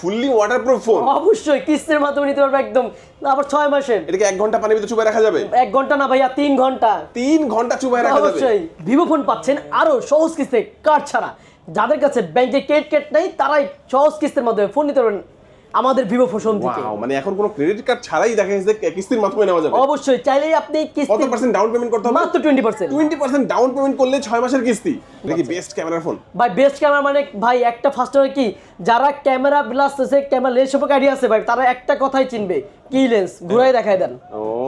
Fully waterproof phone অবশ্যই কিস্তির মাধ্যমে নিতে পারবে একদম। আবার ছয় মাসের। এটাকে এক ঘণ্টা পানির ভিতরে চুবাই রাখা যাবে? এক ঘণ্টা না ভাইয়া তিন ঘণ্টা। তিন ঘণ্টা চুবাই রাখা যাবে? অবশ্যই। ভিভো ফোন পাচ্ছেন আরও সহজ কিস্তি কার্ড ছাড়া। যাদের কাছে ব্যাংকে কেট কেট নেই তারাই সহজ কিস্তির মাধ্যমে ফোন নিতে পারবেন। আমাদের ভিভো ফোন ওয়াও মানে এখন কোনো ক্রেডিট কার্ড ছাড়াই দেখা যে কিস্তির মাধ্যমে নেওয়া যাবে। অবশ্যই চাইলেই আপনি কিস্তি কত কিস্তি পার্সেন্ট ডাউন পেমেন্ট করতে হবে? মাত্র twenty percent twenty percent down payment করলে ছয় মাসের কিস্তি। এটা কি বেস্ট ক্যামেরা ফোন ভাই বেস্ট ক্যামেরা মানে ভাই একটা ফার্স্ট হয় কি যারা ক্যামেরা প্লাস আছে ক্যামেরা লেন্স সম্পর্কে আইডিয়া আছে ভাই তারা একটা কথাই চিনবে কি লেন্স ঘুরাই দেখায় দেন।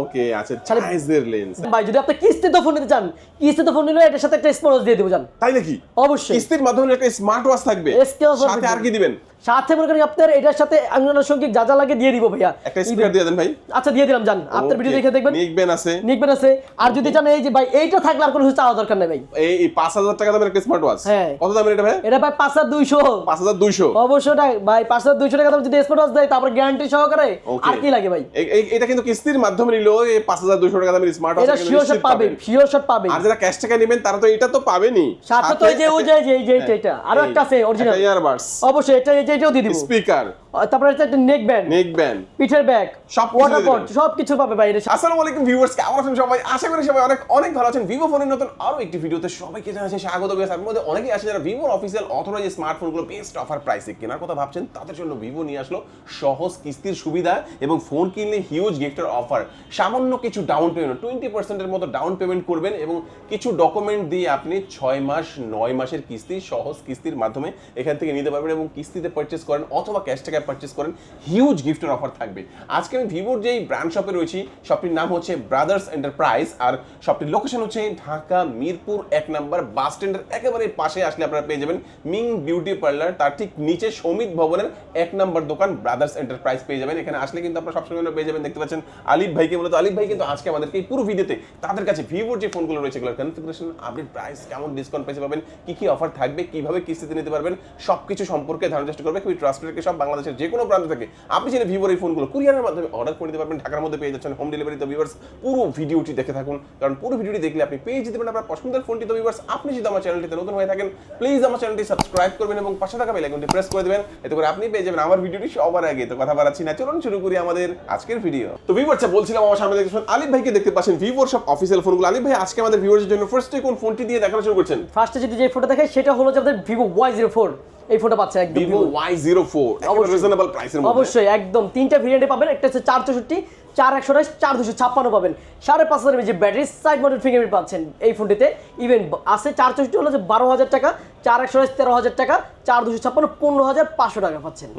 ওকে আচ্ছা চাইজের লেন্স ভাই যদি আপনি কিস্তিতে ফোন নিতে চান কিস্তিতে ফোন নিলে এটার সাথে একটা স্পন্স দিয়ে দেবো যান তাই নাকি? অবশ্যই। কিস্তির মাধ্যমে একটা স্মার্ট ওয়াচ থাকবে। সাথে আর কি দিবেন? সাথে মনে করেন আপনার এটার সাথে আনুষঙ্গিক যা যা লাগে দিয়ে দিব ভাইয়া। একটা স্পিকার দিয়ে দেন ভাই। আচ্ছা দিয়ে দিলাম জান আপনার ভিডিও দেখে দেখবেন। নিকবেন আছে। নিকবেন আছে। আর যদি চান এই যে ভাই এইটা থাকলে আর কোনো কিছু চাওয়া দরকার নেই ভাই। এই এই পাঁচ হাজার টাকা দামের একটা স্মার্ট ওয়াচ হ্যাঁ। কত দামের এটা ভাই? এটা ভাই পাঁচ হাজার দুইশো। পাঁচ হাজার দুইশো। অবশ্যই ভাই পাঁচ হাজার দুইশো টাকা দাম যদি স্পট ওয়াচ দেয় তারপর গ্যারান্টি সহকারে আর কি লাগে ভাই? এটা কিন্তু কিস্তির মাধ্যমে নিলেও এই পাঁচ হাজার দুইশো টাকা দামের স্মার্ট এটা ওয়াচ শিওর শট পাবে শিওর শট পাবে। আর যারা ক্যাশ টাকা নেবেন তারা তো এটা তো পাবেনই। সাথে তো এই যে ওই যে এই যে এটা আরও একটা আছে অরিজিনাল ইয়ারবাডস অবশ্যই এটা এটাও দিয়ে দিব। স্পিকার। তারপরে একটা নেক ব্যান্ড নেক ব্যান্ড পিঠের ব্যাগ সব ওয়াটার পট পাবে ভাই আসসালামু আলাইকুম ভিউয়ার্স কেমন আছেন সবাই? আশা করি সবাই অনেক অনেক ভালো আছেন। ভিভো ফোনের নতুন আরও একটি ভিডিওতে সবাইকে জানাচ্ছি স্বাগত বিয়াস আপনার মধ্যে অনেকেই আছে যারা ভিভোর অফিসিয়াল অথরাইজ স্মার্টফোনগুলো বেস্ট অফার প্রাইসে কেনার কথা ভাবছেন তাদের জন্য ভিভো নিয়ে আসলো সহজ কিস্তির সুবিধা এবং ফোন কিনলে হিউজ গিফটের অফার সামান্য কিছু ডাউন পেমেন্ট টোয়েন্টি পার্সেন্টের মতো ডাউন পেমেন্ট করবেন এবং কিছু ডকুমেন্ট দিয়ে আপনি ছয় মাস নয় মাসের কিস্তি সহজ কিস্তির মাধ্যমে এখান থেকে নিতে পারবেন এবং কিস্তিতে পারচেস করেন অথবা ক্যাশ টাকায় পারচেস করেন হিউজ গিফটের অফার থাকবে। আজকে আমি ভিভোর যেই ব্র্যান্ড শপে রয়েছি শপটির নাম হচ্ছে ব্রাদার্স এন্টারপ্রাইজ আর শপটির লোকেশন হচ্ছে ঢাকা, মিরপুর, এক নম্বর বাস স্ট্যান্ডের একেবারে পাশে আসলে আপনারা পেয়ে যাবেন মিং বিউটি পার্লার তার ঠিক নিচে সমিত ভবনের এক নম্বর দোকান ব্রাদার্স এন্টারপ্রাইজ পেয়ে যাবেন। এখানে আসলে কিন্তু আপনারা সবসময় পেয়ে যাবেন, দেখতে পাচ্ছেন আলিফ ভাইকে মূলত আলিফ ভাই কিন্তু আজকে আমাদেরকে এই পুরো ভিডিওতে তাদের কাছে ভিভোর যে ফোনগুলো রয়েছে, এগুলোর কনফিগারেশন আপডেট প্রাইস কেমন ডিসকাউন্ট পেয়ে পাবেন কি কি অফার থাকবে, কীভাবে কিস্তিতে নিতে পারবেন, সবকিছু সম্পর্কে ধারণার চেষ্টা করবে খুবই ট্রাস্টেড সব বাংলাদেশের যে কোনো প্রান্ত থেকে। আপনি চাইলে ভিভোর এই ফোনগুলো কুরিয়ারের মাধ্যমে অর্ডার করে দিতে পারবেন। ঢাকার মধ্যে পেয়ে যাচ্ছেন হোম ডেলিভারি তো ভিউয়ার্স পুরো ভিডিওটি দেখে থাকুন। কারণ পুরো ভিডিওটি দেখলে আপনি পেয়ে যেতে পারেন আপনার পছন্দের ফোনটি তো ভিউয়ার্স আপনি যদি আমার চ্যানেলটিতে নতুন হয়ে থাকেন প্লিজ আমার চ্যানেলটি সাবস্ক্রাইব করবেন এবং পাশে থাকা বেল আইকনটি প্রেস করে দেবেন। এতে করে আপনি পেয়ে যাবেন আমার ভিডিওটি সবার আগে। তো কথা বাড়াচ্ছি না, চলুন শুরু করি আমাদের আজকের ভিডিও তো ভিউয়ার্স বলছিলাম আমার সামনে দেখতে আলিফ ভাইকে দেখতে পাচ্ছেন ভিভোর সব অফিসিয়াল ফোনগুলো আলিফ ভাই, আজকে আমাদের ভিউয়ার্সের জন্য ফার্স্টে কোন ফোনটি দিয়ে দেখানো শুরু করছেন? ফার্স্টে যদি যে ফটো দেখায় সেটা হলো যে আমাদের ভিভো ওয়াই জিরো ফোর এই ফোনটা পাচ্ছেন একদম ভিভো ওয়াই জিরো ফোর অবশ্যই। রিজনেবল প্রাইসের অবশ্যই একদম। তিনটা ভেরিয়েন্টে পাবেন। একটা হচ্ছে চার চৌষট্টি চার একশো আঠাশ চার দুশো ছাপ্পান্ন পাবেন। সাড়ে পাঁচ হাজার যে ব্যাটারি সাইড মডেল ফিঙ্গারপ্রিন্ট পাচ্ছেন এই ফোনটিতে। ইভেন আছে চার চৌষট্টি হলো যে বারো হাজার টাকা চার একশো আঠাশ তেরো হাজার টাকা চার দুশো ছাপ্পান্ন পনেরো হাজার পাঁচশো টাকা পাচ্ছেন।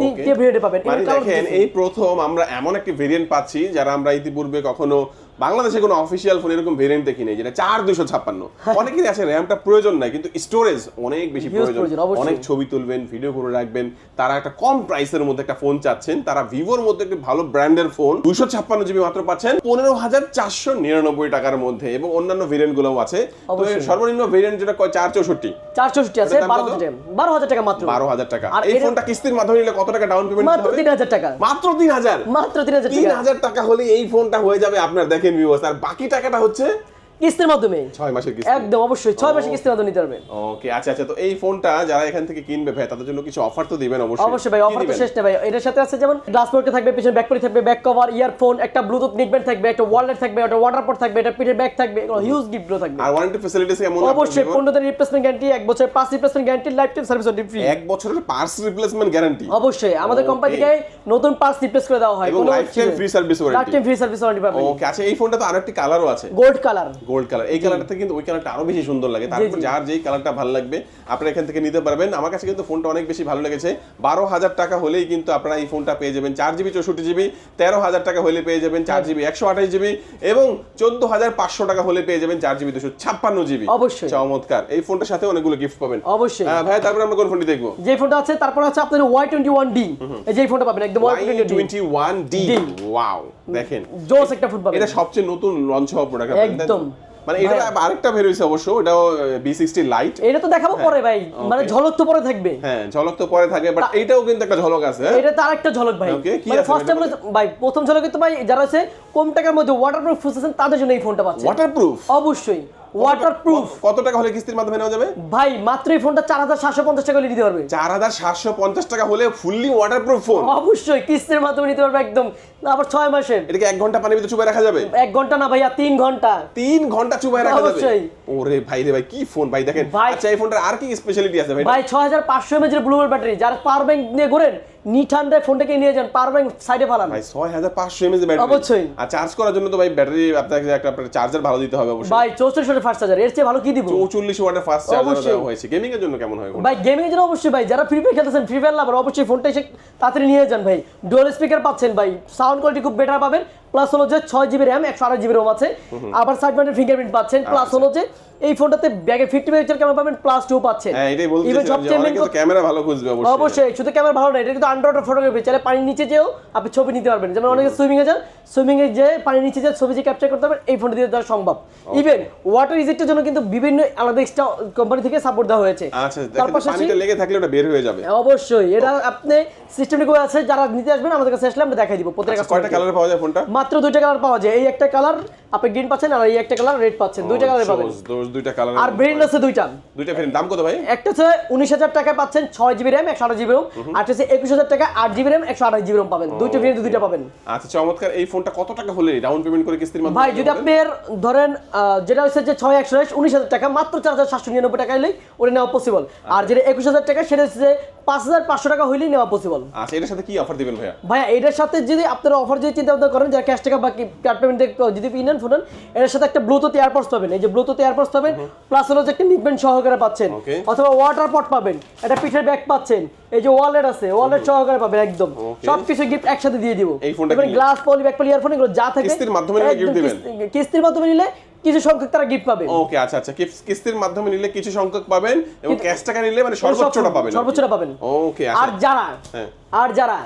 তিনটে ভেরিয়েন্টে পাবেন। মানে দেখেন এই প্রথম আমরা এমন একটি ভেরিয়েন্ট পাচ্ছি যারা আমরা ইতিপূর্বে কখনো বাংলাদেশে কোনো অফিসিয়াল ফোন এরকম ভেরিয়েন্ট দেখি নাই যেটা চার দুশো ছাপ্পান্ন। অনেকেরই আছে র্যামটা প্রয়োজন নাই কিন্তু স্টোরেজ অনেক বেশি প্রয়োজন। প্রয়োজন, অনেক ছবি তুলবেন ভিডিও করে রাখবেন। তারা একটা কম প্রাইসের মধ্যে একটা ফোন চাচ্ছেন তারা ভিভোর মধ্যে একটি ভালো ব্র্যান্ডের ফোন দুশো ছাপ্পান্ন জিবি মাত্র পাচ্ছেন পনেরো হাজার চারশো নিরানব্বই টাকার মধ্যে এবং অন্যান্য ভেরিয়েন্টগুলো আছে। তো সর্বনিম্ন ভেরিয়েন্ট যেটা কয়? চার চৌষট্টি। চার চৌষট্টি আছে বারো হাজার টাকা মাত্র। বারো হাজার টাকা আর এই ফোনটা কিস্তির মাধ্যমে নিলে কত টাকা ডাউন পেমেন্ট মাত্র তিন হাজার টাকা। মাত্র তিন হাজার। মাত্র তিন হাজার তিন টাকা হাজার টাকা হলে এই ফোনটা হয়ে যাবে আপনার দেখেন ভিউয়ার্স আর বাকি টাকাটা হচ্ছে কিস্তির মাধ্যমে। ছয় মাসের কিস্তি। একদম অবশ্যই ছয় মাসে কিস্তির মাধ্যমে নিতে পারবেন ওকে আচ্ছা আচ্ছা তো এই ফোনটা যারা এখান থেকে কিনবে ভাই তাদের জন্য কিছু অফার তো দিবেন অবশ্যই। অবশ্যই ভাই অফার তো শেষ নেই ভাই। এটার সাথে আছে যেমন গ্লাস পোর্টে থাকবে পিছনে ব্যাক থাকবে ব্যাক কভার ইয়ারফোন একটা ব্লুটুথ থাকবে একটা ওয়ালেট থাকবে একটা ওয়াটার পট থাকবে একটা পিঠের ব্যাগ থাকবে এগুলো হিউজ গিফটও থাকবে। আর ওয়ারেন্টি ফ্যাসিলিটিস কেমন অবশ্যই আপনার পনেরো দিনের রিপ্লেসমেন্ট গ্যারান্টি এক বছর পাঁচ replacement guarantee life time service warranty free এক বছরের পার্স রিপ্লেসমেন্ট গ্যারান্টি অবশ্যই আমাদের. কোম্পানি থেকে নতুন পার্টস রিপ্লেস করে দেওয়া হয় এবং lifetime free service warranty। Life time free service warranty পাবেন। ওকে আচ্ছা এই ফোনটা তো আরেকটি কালারও আছে। গোল্ড কালার গোল্ড কালার এই কালারটা কিন্তু ওই কালারটা আরও বেশি সুন্দর লাগে। তারপর যার যেই কালারটা ভালো লাগবে আপনারা এখান থেকে নিতে পারবেন। আমার কাছে কিন্তু ফোনটা অনেক বেশি ভালো লেগেছে। বারো হাজার টাকা হলেই কিন্তু আপনারা এই ফোনটা পেয়ে যাবেন। চার জিবি চৌষট্টি জিবি তেরো হাজার টাকা হলে পেয়ে যাবেন চার জিবি একশো আঠাশ জিবি এবং চোদ্দ হাজার পাঁচশো টাকা হলে পেয়ে যাবেন চার জিবি দুশো ছাপ্পান্ন জিবি অবশ্যই। চমৎকার। এই ফোনটার সাথে অনেকগুলো গিফট পাবেন। অবশ্যই। ভাই তারপরে আমরা কোন ফোনটি দেখব? যে ফোনটা আছে তারপর আছে আপনাদের ওয়াই টোয়েন্টি ওয়ান ডি এই যে ফোনটা পাবেন একদম Y twenty one D. Wow দেখেন। জোস একটা ফোন পাবেন। এটা সবচেয়ে নতুন লঞ্চ হওয়া প্রোডাক্ট একদম। মানে এটা আরেকটা বের হইছে অবশ্য এটাও বি সিক্সটি লাইট এটা তো দেখাবো পরে ভাই। মানে ঝলক তো পরে থাকবে। হ্যাঁ ঝলক তো পরে থাকে বাট এটাও কিন্তু একটা ঝলক আছে হ্যাঁ? এটা তার একটা ঝলক ভাই। মানে ফার্স্ট টাইম ভাই প্রথম ঝলকে তো ভাই যারা আছে কম টাকার মধ্যে ওয়াটারপ্রুফ ফুসেছেন তাদের জন্য এই ফোনটা পাচ্ছে। ওয়াটারপ্রুফ অবশ্যই। ওয়াটারপ্রুফ কত টাকা হলে কিস্তির মাধ্যমে নেওয়া যাবে? ভাই মাত্র এই ফোনটা চার হাজার সাতশো পঞ্চাশ টাকা হলে নিতে পারবে। চার হাজার সাতশো পঞ্চাশ টাকা হলে ফুললি ওয়াটারপ্রুফ ফোন অবশ্যই কিস্তির মাধ্যমে নিতে পারবে একদম। আবার ছয় মাসের। এটাকে এক ঘণ্টা পানির ভিতরে চুবাই রাখা যাবে? এক ঘণ্টা না ভাইয়া তিন ঘণ্টা। তিন ঘণ্টা চুবাই রাখা যাবে? অবশ্যই। ওরে ভাই রে ভাই কি ফোন ভাই দেখেন। আচ্ছা এই ফোনটার আর কি স্পেশালিটি আছে ভাই? ভাই ছয় হাজার পাঁচশো এমএজের ব্লুবেল ব্যাটারি যারা পাওয়ার ব্যাংক নিয়ে ঘোরেন নি ঠান্ডায় ফোনটাকে নিয়ে যান পাওয়ার ব্যাংক সাইডে ফালান। ভাই ছয় হাজার পাঁচশো ব্যাটারি অবশ্যই। আর চার্জ করার জন্য তো ভাই ব্যাটারি আপনাকে একটা চার্জার ভালো দিতে হবে অবশ্যই। ভাই চৌচল্লিশ ওয়াটের ফাস্ট চার্জার এর চেয়ে ভালো কি দিব? চৌচল্লিশ ওয়াটের ফাস্ট চার্জার। দেওয়া হয়েছে। গেমিং এর জন্য কেমন হয় ভাই গেমিং এর জন্য অবশ্যই ভাই যারা ফ্রি ফায়ার খেলতেছেন ফ্রি ফায়ার লাভার অবশ্যই ফোনটা এসে তাড়াতাড়ি নিয়ে যান ভাই। ডুয়াল স্পিকার পাচ্ছেন ভাই সাউন্ড কোয়ালিটি খুব বেটার পাবেন। প্লাস হলো যে ছয় জিবি র্যাম একশো আঠাশ জিবি রোম আছে। আবার সাইড মাউন্টেড ফিঙ্গারপ্রিন্ট পাচ্ছেন প্লাস আচ্ছা। হলো যে এই ফোনটাতে ব্যাগে ফিফটি মেগাপিক্সেল ক্যামেরা পাবেন প্লাস টু পাচ্ছেন। হ্যাঁ যে সবচেয়ে তো ক্যামেরা ভালো খুঁজবে অবশ্যই। অবশ্যই শুধু ক্যামেরা ভালো না এটা কিন্তু আন্ডার ফটোগ্রাফি চাইলে পানির নিচে যেও আপনি ছবি নিতে পারবেন। যেমন অনেকে সুইমিং এ যান সুইমিং এ যে পানির নিচে যে ছবি যে ক্যাপচার করতে পারবেন এই ফোনটা দিয়ে দেওয়া সম্ভব। ইভেন ওয়াটার ইজেক্টের জন্য কিন্তু বিভিন্ন আলাদা এক্সট্রা কোম্পানি থেকে সাপোর্ট দেওয়া হয়েছে। আচ্ছা তার পানিটা লেগে থাকলে ওটা বের হয়ে যাবে। অবশ্যই। এটা আপনি সিস্টেমটি করে আছে যারা নিতে আসবেন আমাদের কাছে আসলে আমরা দেখাই দিব প্রত্যেক আচ্ছা, কয়টা কালারে পাওয়া যায় ফোনটা মাত্র দুইটা কালার পাওয়া যায়। এই একটা কালার আপনি গ্রিন পাচ্ছেন আর এই একটা কালার রেড পাচ্ছেন। দুইটা কালারে পাবেন। দোষ দুইটা কালার আর ব্রেন আছে দুইটা। দুইটা ফ্রেম দাম কত ভাই? একটা হচ্ছে উনিশ হাজার টাকায় পাচ্ছেন ছয় জিবি র্যাম একশো আঠাশ জিবি রোম আর হচ্ছে একুশ হাজার টাকা আট জিবি র্যাম একশো আঠাশ জিবি রোম পাবেন। দুইটা ভেরিয়েন্ট দুইটা পাবেন। আচ্ছা চমৎকার। এই ফোনটা কত টাকা হলে ডাউন পেমেন্ট করে কিস্তির মাধ্যমে ভাই যদি? আপনার ধরেন যেটা হচ্ছে যে ছয় একশো উনিশ হাজার টাকা মাত্র চার হাজার সাতশো নিরানব্বই টাকা হলেই ওটা নেওয়া পসিবল আর যেটা একুশ হাজার টাকা সেটা হচ্ছে যে পাঁচ হাজার পাঁচশো টাকা হইলেই নেওয়া পসিবল আচ্ছা এটার সাথে কি অফার দিবেন ভাইয়া? ভাইয়া এটার সাথে যদি আপনারা অফার যদি চিন্তা ভাবনা করেন যারা ক্যাশ টাকা বা কার্ড পেমেন্ট যদি কিনেন ফোনেন এটার সাথে একটা ব্লুটুথ এয়ারপডস পাবেন। এই যে ব্লুটুথ এয়ারপডস পাবেন প্লাস হলো যে একটা নিকবেন্ড সহকারে পাচ্ছেন। অথবা ওয়াটার পট পাবেন একটা পিঠের ব্যাগ পাচ্ছেন। এই যে ওয়ালেট আছে ওয়ালেট সহকারে পাবেন একদম. সব কিছু গিফট একসাথে দিয়ে দিব। এই ফোনটা এবার glass poly bag poly earphone এগুলো যা থাকে কিস্তির মাধ্যমে নিলে gift দিবেন? কিস্তির মাধ্যমে নিলে কিছু সংখ্যক তারা গিফট পাবে ওকে আচ্ছা আচ্ছা। কিস- কিস্তির মাধ্যমে নিলে কিছু সংখ্যক পাবেন এবং ক্যাশ টাকা নিলে মানে সর্বোচ্চটা পাবেন সর্বোচ্চটা পাবেন। ওকে আর আচ্ছা যারা হ্যাঁ। আর যারা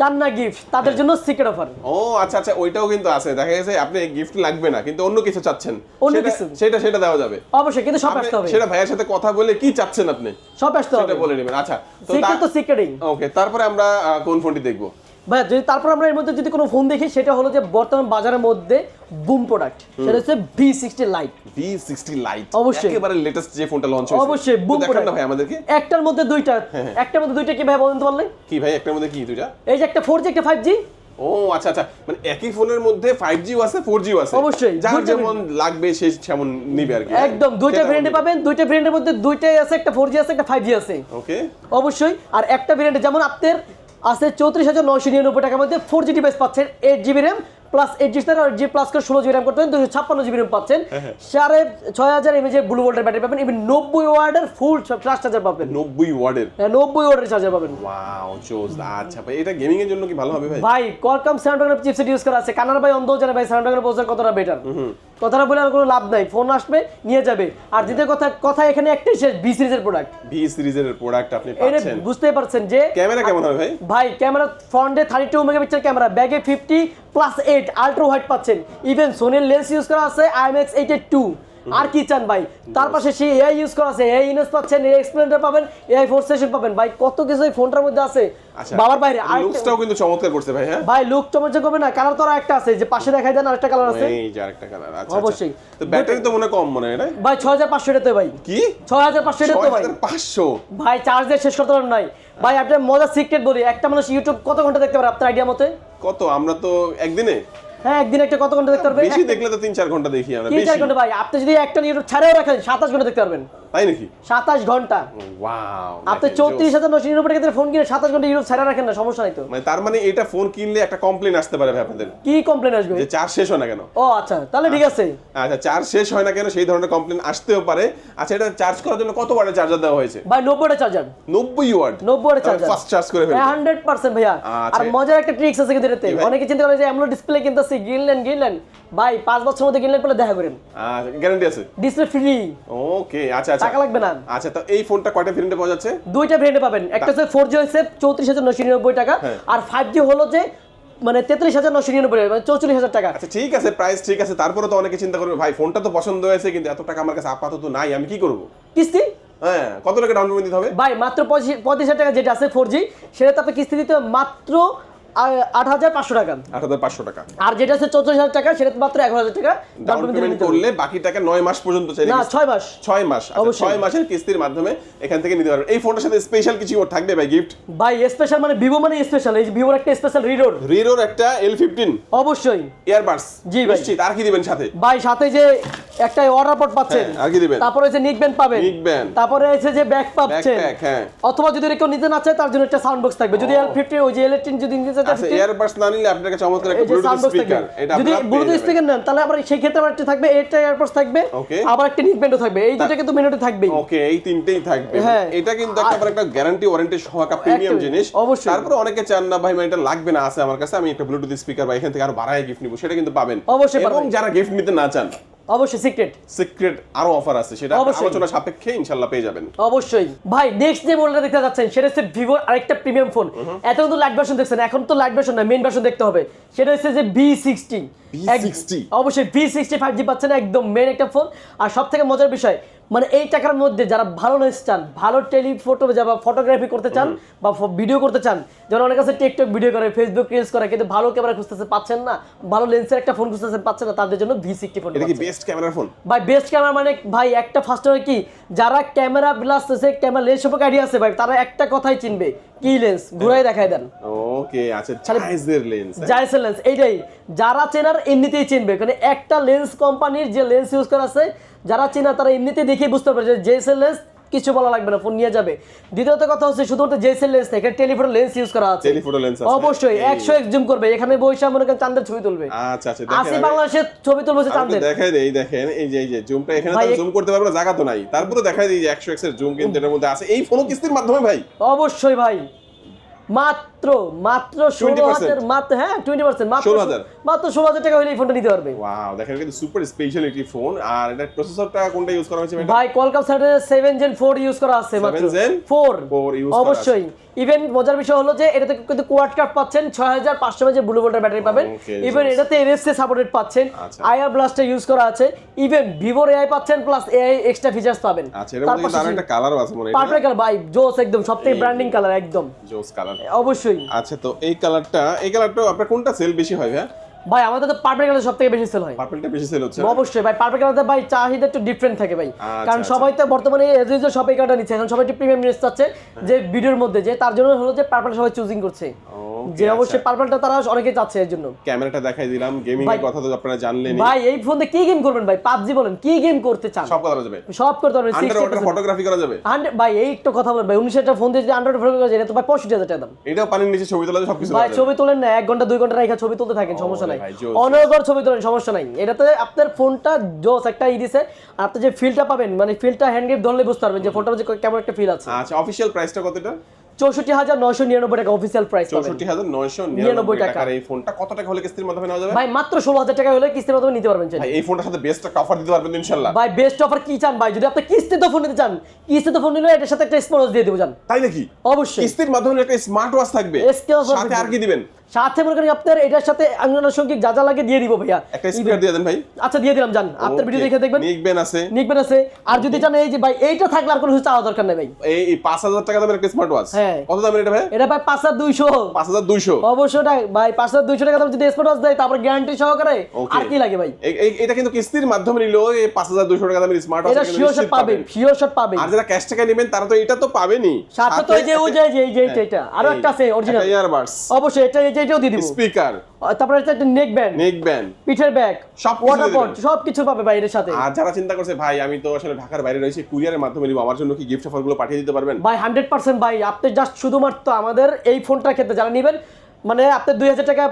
চান না গিফট তাদের জন্য সিক্রেট অফার ও আচ্ছা আচ্ছা ওইটাও কিন্তু আছে। দেখা গেছে আপনি গিফট লাগবে না কিন্তু অন্য কিছু চাচ্ছেন। অন্য কিছু। সেটা সেটা দেওয়া যাবে। অবশ্যই কিন্তু সব আসতে হবে। সেটা ভাইয়ের সাথে কথা বলে কি চাচ্ছেন আপনি? সব আসতে হবে। সেটা বলে নেবেন। আচ্ছা তো সিক্রেট তো সিক্রেটিং ওকে তারপরে আমরা কোন ফোনটি দেখব? ভাই যদি তারপর আমরা এর মধ্যে যদি কোনো ফোন দেখি সেটা হলো যে বর্তমান বাজারের মধ্যে বুম প্রোডাক্ট সেটা হচ্ছে V sixty lite V sixty lite অবশ্যই। একেবারে লেটেস্ট যে ফোনটা লঞ্চ হয়েছে। অবশ্যই বুম না ভাই আমাদেরকে। একটার মধ্যে দুইটা হ্যাঁ, একটার মধ্যে দুইটা কি ভাই বলতে পারলে কি ভাই একটার মধ্যে কি দুইটা? এই যে একটা ফোর জি একটা ফাইভ জি ও আচ্ছা আচ্ছা। মানে একই ফোনের মধ্যে ফাইভ জিও আছে ফোর জিও আছে। অবশ্যই, যার যেমন লাগবে সে সেমন নিবে আর কি। একদম দুইটা ভেরিয়েন্টে পাবেন দুইটা ভেরিয়েন্টের মধ্যে দুইটাই আছে একটা ফোর জি আছে একটা ফাইভ জি আছে। ওকে অবশ্যই আর একটা ভেরিয়েন্টে যেমন আপনার আছে চৌত্রিশ হাজার নয়শো নিরানব্বই টাকার মধ্যে ফোর জি ডিভাইস পাচ্ছেন eight GB RAM plus eight G আর জি প্লাস করে ষোলো জিবি র্যাম করতে দুশো ছাপ্পান্ন জিবি র্যাম পাচ্ছেন। হ্যাঁ, সাড়ে ছয় হাজার এমএজের ব্লু ভোল্টের ব্যাটারি পাবেন ইভেন নব্বই ওয়ার্ডের ফুল ফ্লাশ চার্জার পাবেন। নব্বই ওয়ার্ডের? হ্যাঁ, নব্বই ওয়ার্ডের চার্জার পাবেন। ওয়াও চোজ আচ্ছা ভাই এটা গেমিং এর জন্য কি ভালো হবে ভাই? ভাই কোয়ালকম স্ন্যাপড্রাগন চিপসেট ইউজ করা আছে কানার ভাই অন্ধ জানে ভাই স্ন্যাপড্রাগন প্রসেসর কতটা বেটার কথাটা বলে আর কোনো লাভ নাই। ফোন আসবে নিয়ে যাবে। আর দ্বিতীয় কথা কথা এখানে একটাই শেষ বি সিরিজের প্রোডাক্ট বি সিরিজের প্রোডাক্ট আপনি পাচ্ছেন। বুঝতেই পারছেন যে ক্যামেরা কেমন হবে ভাই? ভাই ক্যামেরা ফ্রন্টে থার্টি টু মেগাপিক্সেল ক্যামেরা ব্যাকে 50 প্লাস 8 আল্ট্রা ওয়াইড পাচ্ছেন। ইভেন সোনির লেন্স ইউজ করা আছে আইএমএক্স এইট টু আর কি চান ভাই? তার পাশে সেই এআই ইউজ করা আছে। এআই ইনএস পাচ্ছেন এআই এক্সপ্লেন্ডার পাবেন এআই ফোর সেশন পাবেন। ভাই কত কিছু এই ফোনটার মধ্যে আছে। আচ্ছা বাবার বাইরে আর লুকসটাও কিন্তু চমৎকার করছে ভাই হ্যাঁ? ভাই লুক চমচে করবে না কালার তো আর একটা আছে। যে পাশে দেখাই দেন আরেকটা কালার আছে। এই যে আরেকটা কালার আচ্ছা অবশ্যই। অবশ্যই। তো ব্যাটারি তো মনে কম মনে হয় না ভাই ছয় হাজার পাঁচশো এটাতে ভাই। কি? ছয় হাজার পাঁচশো এটাতে ভাই। পাঁচশো? ভাই চার্জ দিয়ে শেষ করতে পারেন নাই। ভাই আপনার মজার সিক্রেট বলি। একটা মানুষ ইউটিউব কত ঘণ্টা দেখতে পারে আপনার আইডিয়া মতে? কত? আমরা তো একদিনে? হ্যাঁ একদিন একটা কত ঘণ্টা দেখতে পারবেন? বেশি দেখলে তো তিন চার ঘণ্টা দেখি আমরা তিন চার ঘণ্টা ভাই আপনি যদি একটা ইউটিউব ছাড়াও রাখেন সাতাশ ঘণ্টা দেখতে পারবেন। তাই নাকি? সাতাশ ঘণ্টা। আপনি চৌত্রিশ হাজার নশো নিরানব্বই টাকা ফোন কিনে সাতাশ ঘণ্টা ইউটিউব ছাড়া রাখেন না সমস্যা নাই তো। মানে তার মানে এটা ফোন কিনলে একটা কমপ্লেন আসতে পারে আপনাদের। কি কমপ্লেন আসবে? যে চার্জ শেষ হয় না কেন? ও আচ্ছা তাহলে ঠিক আছে। আচ্ছা চার্জ শেষ হয় না কেন সেই ধরনের কমপ্লেন আসতেও পারে। আচ্ছা এটা চার্জ করার জন্য কত ওয়াটের চার্জার দেওয়া হয়েছে? ভাই নব্বইটা চার্জার নব্বই ওয়াট নব্বইটা চার্জার ফাস্ট চার্জ করে ফেলবে হান্ড্রেড পার্সেন্ট ভাইয়া। আচ্ছা। আর মজার একটা ট্রিক্স আছে কিন্তু এটাতে। অনেকে চিন্তা করে যে এমন ডিসপ্লে কিনতেছি গ্রিনল্যান্ড গ্রিনল্যান্ড ভাই পাঁচ বছরের মধ্যে গ্রিনল্যান্ড পেলে দেখা করেন। আচ্ছা গ্যারান্টি আছে? ডিসপ্লে ফ্রি ওকে আচ্ছা আচ্ছা। টাকা লাগবে না। আচ্ছা তো এই ফোনটা কয়টা ভেরিয়েন্টে পাওয়া যাচ্ছে? দুইটা ভেরিয়েন্টে পাবেন। একটা হচ্ছে ফোর জি হচ্ছে চৌত্রিশ হাজার নশো নিরানব্বই টাকা। হ্যাঁ। আর ফাইভ জি হলো যে মানে তেত্রিশ হাজার নশো নিরানব্বই মানে চৌচল্লিশ হাজার টাকা। আচ্ছা ঠিক আছে প্রাইস ঠিক আছে। তারপরে তো অনেকে চিন্তা করবে ভাই ফোনটা তো পছন্দ হয়েছে কিন্তু এত টাকা আমার কাছে আপাতত নাই আমি কি করব? কিস্তি? হ্যাঁ কত টাকা ডাউন পেমেন্ট দিতে হবে? ভাই মাত্র পঁচিশ হাজার টাকা যেটা আছে ফোর জি সেটাতে আপনি কিস্তি দিতে হবে মাত্র আট হাজার পাঁচশো টাকা। আট হাজার পাঁচশো টাকা। আর যেটা হচ্ছে চৌত্রিশ হাজার টাকা সেটা মাত্র এগারো হাজার টাকা। ডাউন পেমেন্ট করলে বাকি টাকা নয় মাস পর্যন্ত চাইলে না ছয় মাস। ছয় মাস। আচ্ছা। ছয় মাসের কিস্তির মাধ্যমে এখান থেকে নিতে পারবেন। এই ফোনটার সাথে স্পেশাল কিছু থাকবে ভাই গিফট ভাই স্পেশাল মানে ভিভো মানে স্পেশাল এই ভিভোর একটা স্পেশাল রিডোর রিরোর একটা এল ফিফটিন অবশ্যই। ইয়ারবাডস জি ভাই। আর কি দিবেন সাথে? ভাই সাথে যে একটা অর্ডার পোর্ট পাচ্ছেন। হ্যাঁ, আর কি দিবেন? তারপরে হচ্ছে নিক ব্যান্ড পাবেন। Nick band। তারপরে হচ্ছে যে ব্যাগ পাচ্ছেন। হ্যাঁ। অথবা যদি কেউ নিতে না চায় তার জন্য একটা সাউন্ড বক্স থাকবে। যদি এল ফিফটি ওই যে এল যদি নিতে চায় আচ্ছা ইয়ারবাডস না নিলে আপনার কাছে চমৎকার একটা ব্লুটুথ সাউন্ড বক্স থাকবে স্পিকার এটা যদি ব্লুটুথ স্পিকার নেন তাহলে আবার সেই ক্ষেত্রে আবার একটা থাকবে একটা এয়ারপোর্টস থাকবে আবার একটা নিক থাকবে এই দুটো কিন্তু মেনুতে থাকবেই। ওকে এই তিনটেই থাকবে। হ্যাঁ। এটা কিন্তু একটা আবার একটা গ্যারান্টি ওয়ারেন্টি সহ একটা প্রিমিয়াম জিনিস। তারপরে অনেকে চান না ভাই মানে এটা লাগবে না আছে আমার কাছে আমি একটা ব্লুটুথ স্পিকার বা এখান থেকে আরও বাড়ায় গিফট নিব। সেটা কিন্তু পাবেন। অবশ্যই এবং যারা গিফট নিতে না চান অবশ্যই সিক্রেট সিক্রেট আরও অফার আছে সেটা আলোচনা সাপেক্ষে ইনশাআল্লাহ পেয়ে যাবেন। অবশ্যই। ভাই নেক্সট যে মডেলটা দেখতে যাচ্ছেন সেটা হচ্ছে ভিভোর আরেকটা প্রিমিয়াম ফোন এত তো লাইট ভার্সন দেখছেন এখন তো লাইট ভার্সন না মেইন ভার্সন দেখতে হবে। সেটা হচ্ছে যে ভি সিক্সটি V60 অবশ্যই ভি সিক্সটি ফাইভ জি পাচ্ছেন একদম মেন একটা ফোন আর সব থেকে মজার বিষয় মানে এই টাকার মধ্যে যারা ভালো লেন্স চান ভালো টেলিফোটো বা ফটোগ্রাফি করতে চান বা ভিডিও করতে চান যেমন অনেক আছে টিকটক ভিডিও করে ফেসবুক রিলস করে কিন্তু ভালো ক্যামেরা খুঁজতেছে পাচ্ছেন না। ভালো লেন্সের একটা ফোন খুঁজতেছেন পাচ্ছেন না তাদের জন্য ভি সিক্সটি ফোন এটা কি বেস্ট ক্যামেরা ফোন ভাই বেস্ট ক্যামেরা মানে ভাই একটা ফার্স্ট হবে কি যারা ক্যামেরা প্লাস আছে ক্যামেরা লেন্স সম্পর্কে আইডিয়া আছে ভাই তারা একটা কথাই চিনবে কি লেন্স ঘুরাই দেখায় দেন। ওকে আচ্ছা লেন্স জাইসেল লেন্স এইটাই। যারা চেনার এমনিতেই চিনবে কারণ একটা লেন্স কোম্পানির যে লেন্স ইউজ করা আছে যারা চেনা তারা এমনিতেই দেখে বুঝতে পারবে যে লেন্স কিছু বলা লাগবে না ফোন নিয়ে যাবে। দ্বিতীয়ত কথা হচ্ছে শুধুমাত্র জেসেল লেন্স এখানে টেলিফোটো লেন্স ইউজ করা আছে। টেলিফোটো লেন্স অবশ্যই এই। একশো এক জুম করবে এখানে বৈশাখ মনে করেন চাঁদের ছবি তুলবে। আচ্ছা আচ্ছা আসি দেখেন বাংলাদেশের ছবি তুলবে আমি চাঁদের। দেই দেখেন এই যে এই যে জুমটা এখানে তো জুম করতে পারব না জায়গা তো নাই। তারপরে দেখাই দিই যে 100x এর জুম কিন্তু এটার মধ্যে আছে। এই ফোনও কিস্তির মাধ্যমে ভাই। অবশ্যই ভাই। মাত্র মাত্র ষোলো 20% হাজার মাত্র হ্যাঁ টোয়েন্টি পার্সেন্ট মাত্র 16,000 মাত্র ষোলো হাজার টাকা হলে এই ফোনটা নিতে পারবে। ওয়াও দেখেন কিন্তু সুপার স্পেশাল একটি ফোন আর এটা প্রসেসরটা কোনটা ইউজ করা হয়েছে ভাই কলকাম সাইডে সেভেন জেন ফোর ইউজ করা আছে মাত্র। ফোর 4 use করা অবশ্যই। ইভেন মজার বিষয় হলো যে এটাতে কিন্তু কোয়াড কার্ড পাচ্ছেন ছয় হাজার পাঁচশো যে ব্লু ভোল্টের ব্যাটারি পাবেন। ইভেন এটাতে এনএসসি সাপোর্টেড পাচ্ছেন। আচ্ছা। আইআর ব্লাস্টার ইউজ করা আছে। ইভেন ভিভোর এআই পাচ্ছেন প্লাস এআই এক্সট্রা ফিচার্স পাবেন। তার মধ্যে আরও একটা কালারও আছে মনে হয় পারফেক্ট কালার ভাই জোস একদম সবথেকে ব্র্যান্ডিং কালার একদম। জোস কালার অবশ্যই। আচ্ছা তো এই কালারটা এই কালারটা আপনার কোনটা সেল বেশি হয় ভাই ভাই আমাদের তো পারফেক্ট কালার সবথেকে বেশি সেল হয়। পার্পলটা বেশি সেল হচ্ছে অবশ্যই ভাই পারফেক্ট কালারতে ভাই চাহিদা একটু ডিফারেন্ট থাকে ভাই। আচ্ছা, কারণ আচ্ছা। সবাই তো বর্তমানে এজ ইউজুয়াল সবাই কার্ডটা নিচ্ছে এখন সবাই একটু প্রিমিয়াম নিউজ চাচ্ছে যে ভিডিওর মধ্যে যে তার জন্য হলো যে পার্পল সবাই চুজিং করছে। যে অবশ্যই আচ্ছা। পার্পলটা তারা অনেকে চাচ্ছে এর জন্য। ক্যামেরাটা দেখাই দিলাম গেমিং এর কথা তো আপনারা জানলেনই। ভাই এই ফোন দিয়ে কি গেম করবেন ভাই? পাবজি বলেন কি গেম করতে চান? সব কথা যাবে। সব করতে পারবেন আন্ডার ওয়াটার ফটোগ্রাফি করা যাবে। ভাই এই একটা কথা বলেন ভাই উনিশ হাজার ফোন দিয়ে যদি আন্ড্রয়েড ফোন করে এটা তো ভাই পঁয়ষট্টি হাজার টাকা দাম। এটাও পানির নিচে ছবি তোলা সবকিছু ভাই ছবি তোলেন না এক ঘণ্টা দুই ঘণ্টা রেখে ছবি তুলতে থাকেন সমস্যা নাই। ভাই, অনর্গর ছবি তোলেন সমস্যা নাই। এটাতে আপনার ফোনটা জোস একটা ই দিছে আর আপনি যে ফিলটা পাবেন মানে ফিলটা হ্যান্ড গ্রিপ ধরলে বুঝতে পারবেন যে ফোনটা কেমন একটা ফিল আছে। আচ্ছা অফিশিয়াল প্রাইসটা কতটা? চৌষট্টি হাজার নয়শো নিরানব্বই টাকা অফিসিয়াল প্রাইস চৌষট্টি হাজার নয়শো নিরানব্বই টাকা। এই ফোনটা কত টাকা হলে কিস্তির মাধ্যমে নেওয়া যাবে? ভাই মাত্র ষোলো হাজার টাকা হলে কিস্তির মাধ্যমে নিতে পারবেন এই ফোনটার সাথে বেস্ট অফার দিতে পারবেন ইনশাল্লাহ ভাই বেস্ট অফার কি চান ভাই? যদি আপনি কিস্তিতে ফোন নিতে চান কিস্তিতে ফোন নিলে এটার সাথে একটা দিয়ে দেবো তাই নাকি? অবশ্যই। কিস্তির মাধ্যমে একটা স্মার্ট ওয়াচ থাকবে। সাথে আর কি দিবেন? সাথে মনে করেন আপনার এটার সাথে আনুষঙ্গিক যা যা লাগে দিয়ে দিব ভাইয়া। একটা স্পিকার দিয়ে দেন ভাই। আচ্ছা দিয়ে দিলাম জান। আপনার ভিডিও দেখে দেখবেন। নিকবেন আছে। নিকবেন আছে। আর যদি চান এই যে ভাই এইটা থাকলে আর কোনো কিছু চাওয়া দরকার নেই ভাই। এই এই পাঁচ হাজার টাকা দামের একটা স্মার্ট ওয়াচ হ্যাঁ। কত দামের এটা ভাই? এটা ভাই পাঁচ হাজার দুইশো। পাঁচ হাজার দুইশো? অবশ্যই ভাই পাঁচ হাজার দুইশো টাকা যদি ওয়াচ দেয় তারপর গ্যারান্টি সহকারে আর কি লাগে ভাই? এটা কিন্তু কিস্তির মাধ্যমে নিলো এই পাঁচ হাজার দুইশো টাকা দামের স্মার্ট এটা শিওর শট পাবে শিওর শট পাবে। আর যারা ক্যাশ টাকা নেবেন তারা তো এটা তো পাবেনি সাথে তো এই যে ওই যে এই যে এটা আরও একটা আছে অরিজিনাল ইয়ারবাডস অবশ্যই এটা এই যে এটাও দিয়ে দিব। স্পিকার তারপরে হচ্ছে একটা নেক ব্যান্ড নেক ব্যান্ড পিঠের ব্যাগ সব ওয়াটার পট সব কিছু পাবে ভাই এর সাথে। আর যারা চিন্তা করছে ভাই আমি তো আসলে ঢাকার বাইরে রয়েছি কুরিয়ারের মাধ্যমে নিব আমার জন্য কি গিফট অফারগুলো পাঠিয়ে দিতে পারবেন? ভাই হান্ড্রেড পার্সেন্ট ভাই আপনি জাস্ট শুধুমাত্র আমাদের এই ফোনটা ক্ষেত্রে যারা নেবেন মানে আপনি দুই হাজার টাকা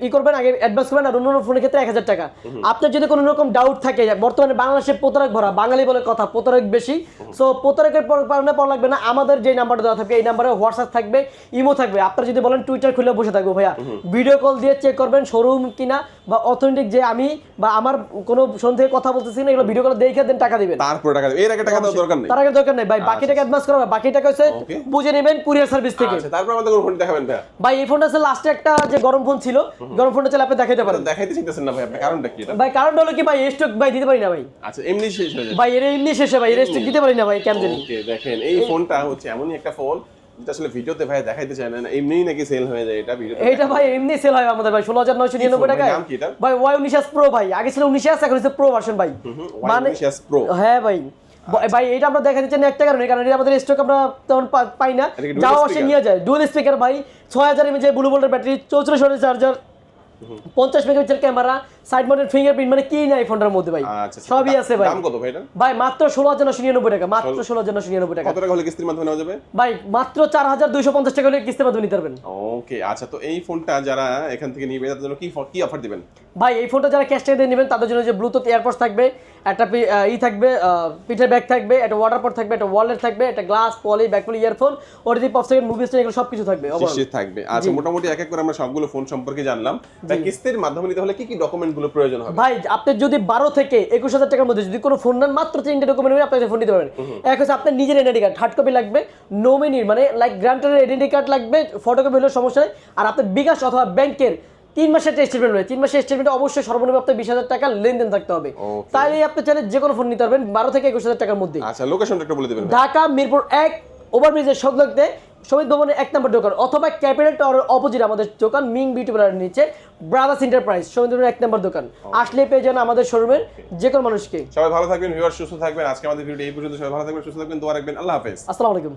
ই করবেন আগে অ্যাডভান্স করবেন আর অন্য ফোনের ক্ষেত্রে এক হাজার টাকা। আপনার যদি কোনো রকম ডাউট থাকে বর্তমানে বাংলাদেশে প্রতারক ভরা বাঙালি বলে কথা প্রতারক বেশি সো প্রতারকের পর- কারণে পর লাগবে না আমাদের যে নাম্বারটা দেওয়া থাকবে এই নাম্বারে হোয়াটসঅ্যাপ থাকবে ইমো থাকবে। আপনারা যদি বলেন টুইটার খুলে বসে থাকব ভাইয়া। ভিডিও কল দিয়ে চেক করবেন শোরুম কিনা বা অথেন্টিক যে আমি বা আমার কোনো ফোন থেকে কথা বলতেছি না এগুলো ভিডিও কল দেখে দেন টাকা দিবেন। তারপরে টাকা দেবেন। এর আগে টাকা দেওয়ার দরকার নেই। তার আগে দরকার নেই। ভাই বাকি টাকা অ্যাডভান্স করা। বাকি টাকা হচ্ছে বুঝে নেবেন কুরিয়ার সার্ভিস থেকে। আচ্ছা তারপর আমাদের কোন ফোন দেখাবেন ভাই ভাই এই ফোনটা আছে লাস্টে একটা যে গরম ফোন ছিল গরম ফোনটা চাইলে আপনি দেখাইতে পারেন। দেখাইতে চাইতেছেন না ভাই আপনি কারণটা কি এটা? ভাই কারণটা হলো কি ভাই স্টক ভাই দিতে পারি না ভাই। আচ্ছা এমনি শেষ হয়ে যায় ভাই এর এমনি শেষে ভাই এর স্টক দিতে পারি না ভাই কেন জানি। দেখেন এই ফোনটা হচ্ছে এমনই একটা ফোন যেটা আসলে ভিডিওতে ভাই দেখাইতে চায় না এমনিই নাকি সেল হয়ে যায় এটা ভিডিওতে এটা ভাই এমনি সেল হয় আমাদের ভাই ষোলো হাজার নয়শো নিরানব্বই phone? টাকায়। নাম কি এটার? ভাই ওয়াই উনিশ প্রো ভাই আগে ছিল উনিশ এখন হচ্ছে প্রো ভার্সন ভাই। মানে Y19s Pro। হ্যাঁ ভাই। ভাই এটা আমরা দেখা দিচ্ছি না একটা কারণে কারণ এটা আমাদের স্টক আমরা তেমন পাই না। যাওয়া আসে নিয়ে যায়। ডুয়েল স্পিকার ভাই ছয় হাজার এমএচ ব্লু বোল্টের ব্যাটারি চৌত্রিশ চার্জার পঞ্চাশ megapixel camera side mounted fingerprint মানে কি নাই ফোনটার মধ্যে ভাই? আচ্ছা আচ্ছা। সবই আছে ভাই। দাম কত ভাই এটা? ভাই মাত্র ষোলো হাজার নশো নিরানব্বই টাকা মাত্র ষোলো হাজার নশো নিরানব্বই টাকা। কত টাকা হলে কিস্তির মাধ্যমে নেওয়া যাবে? ভাই মাত্র চার হাজার দুইশো পঞ্চাশ টাকা হলে কিস্তির মাধ্যমে নিতে পারবেন। ওকে আচ্ছা তো এই ফোনটা যারা এখান থেকে নিবে তাদের জন্য কি কি অফার দিবেন? ভাই এই ফোনটা যারা ক্যাশ টাকা দিয়ে নেবেন তাদের জন্য যে ব্লুটুথ এয়ারপোর্টস থাকবে একটা ই থাকবে পিঠের ব্যাগ থাকবে একটা ওয়াটার পট থাকবে একটা ওয়ালেট থাকবে একটা glass poly bag poly earphone OTG pop second মুভি স্টেশন এগুলো সব কিছু থাকবে অবশ্যই থাকবে। আচ্ছা মোটামুটি এক এক করে আমরা সবগুলো ফোন সম্পর্কে জানলাম। তা কিস্তির মাধ্যমে নিতে হলে কি কি ডকুমেন্ট গুলো প্রয়োজন হবে। ভাই আপনার যদি বারো থেকে একুশ হাজার টাকার মধ্যে যদি কোনো ফোন নেন মাত্র তিনটে ডকুমেন্ট নেবেন আপনি ফোন নিতে পারবেন। এক হচ্ছে আপনার নিজের আইডেন্টি কার্ড হার্ড কপি লাগবে নমিনির মানে লাইক গ্রান্টারের আইডেন্টি কার্ড লাগবে ফটোকপি হলেও সমস্যা নেই। আর আপনার বিকাশ অথবা ব্যাংকের তিন মাসের একটা স্টেটমেন্ট রয়েছে। তিন মাসের স্টেটমেন্ট অবশ্যই সর্বনিম্ন আপনার বিশ হাজার টাকা লেনদেন থাকতে হবে. তাহলে আপনি চাইলে যে কোনো ফোন নিতে পারবেন বারো থেকে একুশ হাজার টাকার মধ্যে। আচ্ছা লোকেশনটা একটু বলে দিবেন। ঢাকা মিরপুর এক ওভারব্রিজের সংলগ্নে সমিত ভবনের এক নম্বর দোকান অথবা ক্যাপিটাল টাওয়ারের অপোজিট আমাদের দোকান মিং বিউটি পার্লারের নিচে ব্রাদার্স এন্টারপ্রাইজ সমিত ভবনের এক নম্বর দোকান আসলে পেয়ে যান আমাদের শোরুমের যে কোনো মানুষকে। সবাই ভালো থাকবেন ভিউয়ার সুস্থ থাকবেন। আজকে আমাদের ভিডিও এই পর্যন্ত সবাই ভালো থাকবেন সুস্থ থাকবেন দোয়া রাখবেন। আল্লাহ হাফেজ। আসসালামু আলাইকুম।